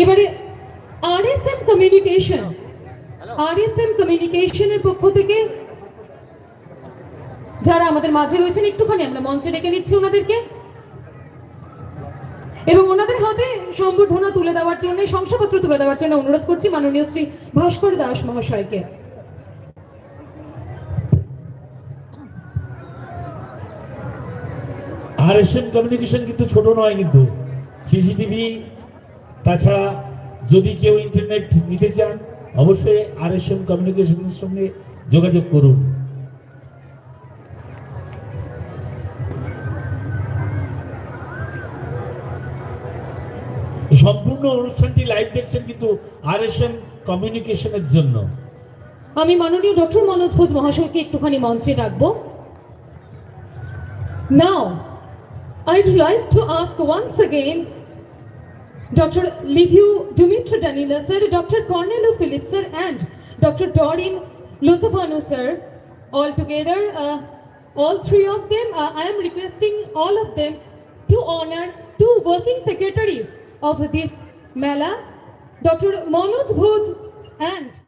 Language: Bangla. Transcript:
এবারে আরএসএম কমিউনিকেশন আরএসএম কমিউনিকেশনের পক্ষ থেকে যারা আমাদের মাঝে রয়েছেন, একটুখানি আমরা মঞ্চে ডেকে নিচ্ছি ওনাদেরকে। এবং ওনাদের হাতে সম্বর্ধনা তুলে দেওয়ার জন্য, শংসাপত্র তুলে দেওয়ার জন্য অনুরোধ করছি মাননীয় শ্রী ভাস্কর দাস মহাশয়কে। আর এস এম কমিউনিকেশন কিন্তু ছোট নয় কিন্তু। সিসিটিভি তাছাড়া যদি কেউ ইন্টারনেট নিতে চান, অবশ্যই আর এস এম কমিউনিকেশনের সঙ্গে যোগাযোগ করুন। সম্পূর্ণ অনুষ্ঠানটি লাইভ দেখছেন কিন্তু আর এস এম কমিউনিকেশনের জন্য। আমি মাননীয় ডক্টর মনোজ ঘোষ মহাশয়কে একটুখানি মঞ্চে ডাকবো। Now I'd like to ask once again Dr. Liviu Dumitru Danila sir, Dr. Cornelo Phillips sir and Dr. Dorin Lusofano sir all together uh, all three of them uh, I am requesting all of them to honor two working secretaries of this Mela Dr. Manoj Bhoj and